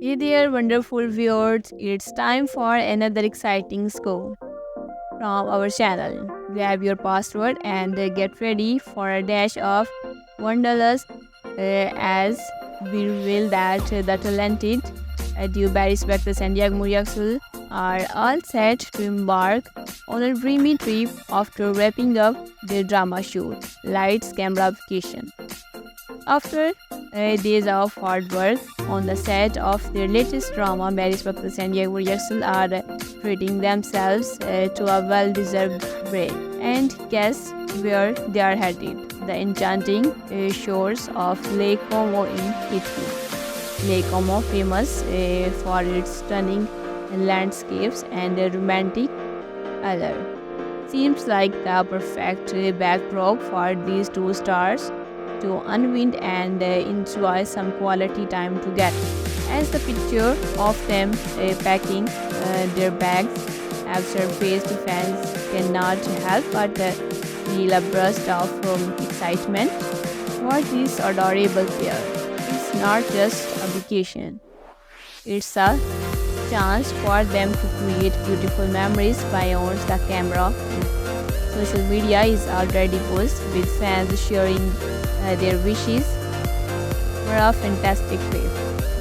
Hey there, wonderful viewers. It's time for another exciting scoop from our channel. Grab your password and get ready for a dash of wonderlust uh, as we reveal that the talented uh, Barry Spector and Yagmur are all set to embark on a dreamy trip after wrapping up their drama shoot, Lights Camera Vacation. After days of hard work on the set of their latest drama, Barry Spector and Yagmur are treating themselves uh, to a well-deserved break. And guess where they are headed? The enchanting uh, shores of Lake Como in Italy. Lake Como, famous uh, for its stunning landscapes and romantic allure. Seems like the perfect uh, backdrop for these two stars to unwind and uh, enjoy some quality time together. As the picture of them uh, packing uh, their bags have surfaced, fans cannot help but feel a burst of um, excitement for this adorable pair. It's not just a vacation, it's a chance for them to create beautiful memories beyond the camera. Social media is already buzzed with fans sharing uh, their wishes for a fantastic trip.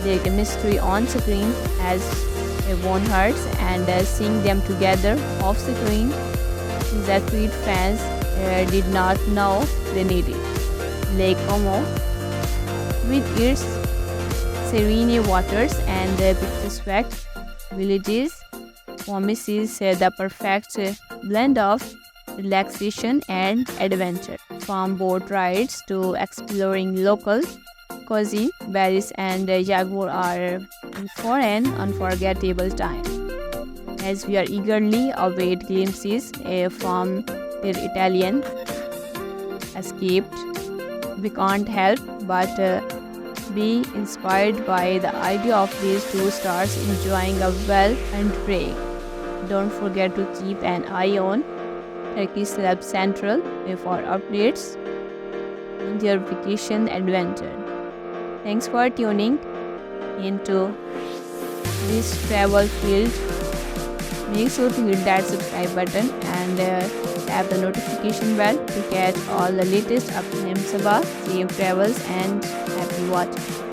Their chemistry on screen has won hearts and uh, seeing them together off screen is that sweet fans uh, did not know they needed. Lake Como, with its serene waters and uh, picturesque villages, promises uh, the perfect uh, blend of relaxation and adventure. From boat rides to exploring local cuisine, Barry's and Jaguar are for an unforgettable time. As we are eagerly await glimpses from their Italian escaped, we can't help but uh, be inspired by the idea of these two stars enjoying a well and break. Don't forget to keep an eye on Turkey Celeb Central for updates on your vacation adventure. Thanks for tuning into this travel field. Make sure to hit that subscribe button and uh, tap the notification bell to get all the latest updates about safe travels and happy watching.